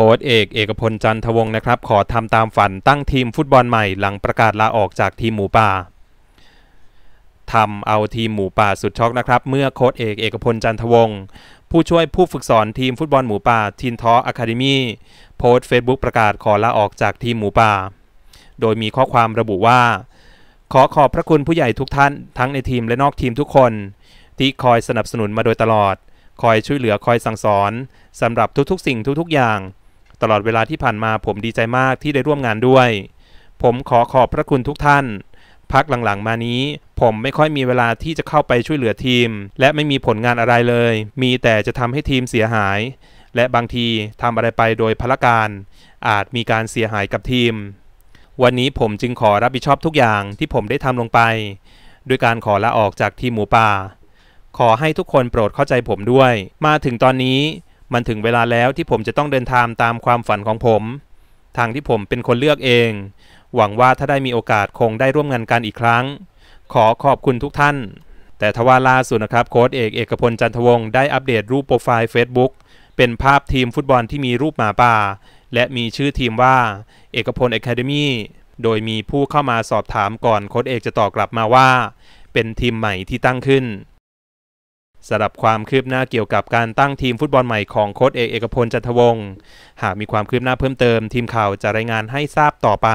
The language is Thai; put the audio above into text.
ค้ชเอกเอกพลจันทวงศ์นะครับ ขอทำตามฝันตั้งทีมฟุตบอลใหม่หลังประกาศลาออกจากทีมหมูป่าทำเอาทีมหมูป่าสุดช็อกนะครับ เมื่อโค้ชเอกเอกพลจันทวงศ์ผู้ช่วยผู้ฝึกสอนทีมฟุตบอลหมูป่าทีนทออะคาเดมี่โพสต์เฟซบุ๊กประกาศขอลาออกจากทีมหมูป่า โดยมีข้อความระบุว่า ขอขอบพระคุณผู้ใหญ่ทุกท่านทั้งในทีมและนอกทีมทุกคน ที่คอยสนับสนุนมาโดยตลอด คอยช่วยเหลือคอยสั่งสอนสำหรับทุกๆ สิ่งทุกๆอย่าง ตลอดเวลาที่ผ่านมาผมดีใจมากที่ได้ร่วมงานด้วย ผมขอขอบพระคุณทุกท่าน พักหลังๆมานี้ ผมไม่ค่อยมีเวลาที่จะเข้าไปช่วยเหลือทีม และไม่มีผลงานอะไรเลย มีแต่จะทำให้ทีมเสียหาย และบางทีทำอะไรไปโดยพละการ อาจมีการเสียหายกับทีม วันนี้ผมจึงขอรับผิดชอบทุกอย่างที่ผมได้ทำลงไป ด้วยการขอลาออกจากทีมหมูป่า ขอให้ทุกคนโปรดเข้าใจผมด้วย มาถึงตอนนี้ มันถึงเวลาแล้วที่ผมจะต้องเดินทางตามความฝันของผม ทางที่ผมเป็นคนเลือกเอง หวังว่าถ้าได้มีโอกาสคงได้ร่วมงานกันอีกครั้ง ขอขอบคุณทุกท่าน แต่ทว่าล่าสุดนะครับโค้ชเอกเอกพลจันทวงศ์ได้อัปเดตรูปโปรไฟล์ Facebook เป็นภาพทีมฟุตบอลที่มีรูปหมาป่า และมีชื่อทีมว่า เอกพล Academy โดยมีผู้เข้ามาสอบถามก่อนโค้ชเอกจะตอบกลับมาว่า เป็นทีมใหม่ที่ตั้งขึ้น สำหรับความคืบหน้าเกี่ยวกับการตั้งทีมฟุตบอลใหม่ของโค้ชเอกเอกพลจันทวงศ์หากมีความคืบหน้าเพิ่มเติม ทีมข่าวจะรายงานให้ทราบต่อไป